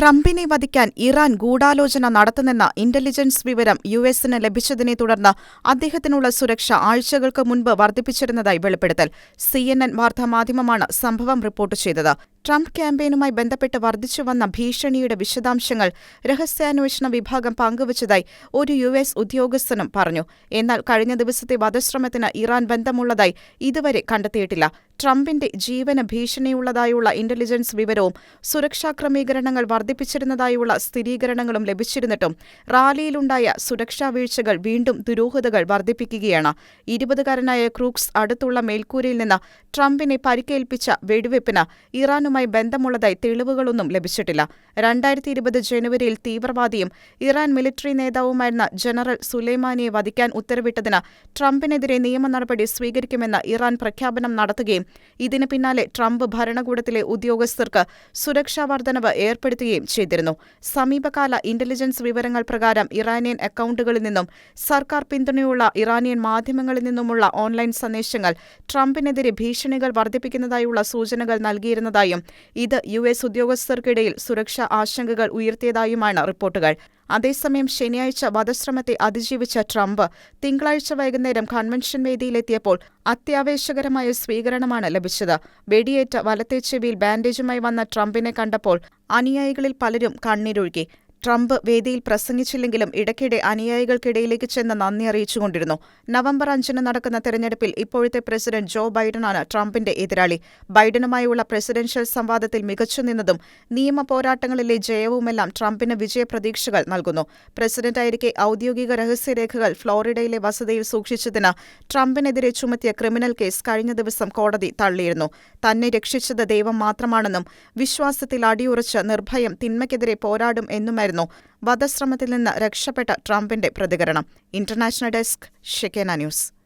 ട്രംപിനെ വധിക്കാൻ ഇറാൻ ഗൂഢാലോചന നടത്തുന്നെന്ന ഇന്റലിജൻസ് വിവരം യു എസിന് ലഭിച്ചതിനെ തുടർന്ന് അദ്ദേഹത്തിനുള്ള സുരക്ഷ ആഴ്ചകൾക്ക് മുൻപ് വർദ്ധിപ്പിച്ചിരുന്നതായി വെളിപ്പെടുത്തൽ. സി എൻ എൻ വാർത്താമാധ്യമമാണ് സംഭവം റിപ്പോർട്ട് ചെയ്തത്. ട്രംപ് ക്യാമ്പയിനുമായി ബന്ധപ്പെട്ട് വർദ്ധിച്ചുവന്ന ഭീഷണിയുടെ വിശദാംശങ്ങൾ രഹസ്യാന്വേഷണ വിഭാഗം പങ്കുവച്ചതായി ഒരു യു എസ് ഉദ്യോഗസ്ഥനും പറഞ്ഞു. എന്നാൽ കഴിഞ്ഞ ദിവസത്തെ വധശ്രമത്തിന് ഇറാൻ ബന്ധമുള്ളതായി ഇതുവരെ കണ്ടെത്തിയിട്ടില്ല. ട്രംപിന്റെ ജീവന് ഭീഷണിയുള്ളതായുള്ള ഇന്റലിജൻസ് വിവരവും സുരക്ഷാ ക്രമീകരണങ്ങൾ വർദ്ധിപ്പിച്ചിരുന്നതായുള്ള സ്ഥിരീകരണങ്ങളും ലഭിച്ചിരുന്നിട്ടും റാലിയിലുണ്ടായ സുരക്ഷാ വീഴ്ചകൾ വീണ്ടും ദുരൂഹതകൾ വർദ്ധിപ്പിക്കുകയാണ്. ഇരുപതുകാരനായ ക്രൂക്സ് അടുത്തുള്ള മേൽക്കൂരയിൽ നിന്ന് ട്രംപിനെ പരിക്കേൽപ്പിച്ച വെടിവെപ്പിന് ഇറാനുമായി ബന്ധമുള്ളതായി തെളിവുകളൊന്നും ലഭിച്ചിട്ടില്ല. രണ്ടായിരത്തി ഇരുപത് ജനുവരിയിൽ തീവ്രവാദിയും ഇറാൻ മിലിറ്ററി നേതാവുമായിരുന്ന ജനറൽ സുലൈമാനിയെ വധിക്കാൻ ഉത്തരവിട്ടതിന് ട്രംപിനെതിരെ നിയമ നടപടി സ്വീകരിക്കുമെന്ന് ഇറാൻ പ്രഖ്യാപനം നടത്തുകയും ഇതിന് പിന്നാലെ ട്രംപ് ഭരണകൂടത്തിലെ ഉദ്യോഗസ്ഥർക്ക് സുരക്ഷാ വർധനവ് ഏർപ്പെടുത്തുകയും ചെയ്തിരുന്നു. സമീപകാല ഇന്റലിജൻസ് വിവരങ്ങൾ പ്രകാരം ഇറാനിയൻ അക്കൗണ്ടുകളിൽ നിന്നും സർക്കാർ പിന്തുണയുള്ള ഇറാനിയൻ മാധ്യമങ്ങളിൽ നിന്നുമുള്ള ഓൺലൈൻ സന്ദേശങ്ങൾ ട്രംപിനെതിരെ ഭീഷണികൾ വർദ്ധിപ്പിക്കുന്നതായുള്ള സൂചനകൾ നൽകിയിരുന്നതായും ഇത് യു എസ് ഉദ്യോഗസ്ഥർക്കിടയിൽ സുരക്ഷാ ആശങ്കകൾ ഉയർത്തിയതായുമാണ് റിപ്പോർട്ടുകൾ. അതേസമയം ശനിയാഴ്ച വധശ്രമത്തെ അതിജീവിച്ച ട്രംപ് തിങ്കളാഴ്ച വൈകുന്നേരം കൺവെൻഷൻ വേദിയിലെത്തിയപ്പോൾ അത്യാവേശകരമായ സ്വീകരണമാണ് ലഭിച്ചത്. വെടിയേറ്റ വലത്തെ ചെവിയിൽ ബാൻഡേജുമായി വന്ന ട്രംപിനെ കണ്ടപ്പോൾ അനുയായികളിൽ പലരും കണ്ണീരൊഴുകി. ട്രംപ് വേദിയിൽ പ്രസംഗിച്ചില്ലെങ്കിലും ഇടയ്ക്കിടെ അനുയായികൾക്കിടയിലേക്ക് ചെന്ന് നന്ദി അറിയിച്ചുകൊണ്ടിരുന്നു. നവംബർ അഞ്ചിന് നടക്കുന്ന തെരഞ്ഞെടുപ്പിൽ ഇപ്പോഴത്തെ പ്രസിഡന്റ് ജോ ബൈഡനാണ് ട്രംപിന്റെ എതിരാളി. ബൈഡനുമായുള്ള പ്രസിഡൻഷ്യൽ സംവാദത്തിൽ മികച്ചു നിന്നതും നിയമ പോരാട്ടങ്ങളിലെ ജയവുമെല്ലാം ട്രംപിന് വിജയപ്രതീക്ഷകൾ നൽകുന്നു. പ്രസിഡന്റായിരിക്കെ ഔദ്യോഗിക രഹസ്യരേഖകൾ ഫ്ലോറിഡയിലെ വസതിയിൽ സൂക്ഷിച്ചതിന് ട്രംപിനെതിരെ ചുമത്തിയ ക്രിമിനൽ കേസ് കഴിഞ്ഞ ദിവസം കോടതി തള്ളിയിരുന്നു. തന്നെ രക്ഷിച്ചത് ദൈവം മാത്രമാണെന്നും വിശ്വാസത്തിൽ അടിയുറച്ച് നിർഭയം തിന്മയ്ക്കെതിരെ പോരാടും എന്നുമായിരുന്നു വധശ്രമത്തിൽ നിന്ന് രക്ഷപ്പെട്ട ട്രംപിന്റെ പ്രതികരണം. International desk Shekinah news.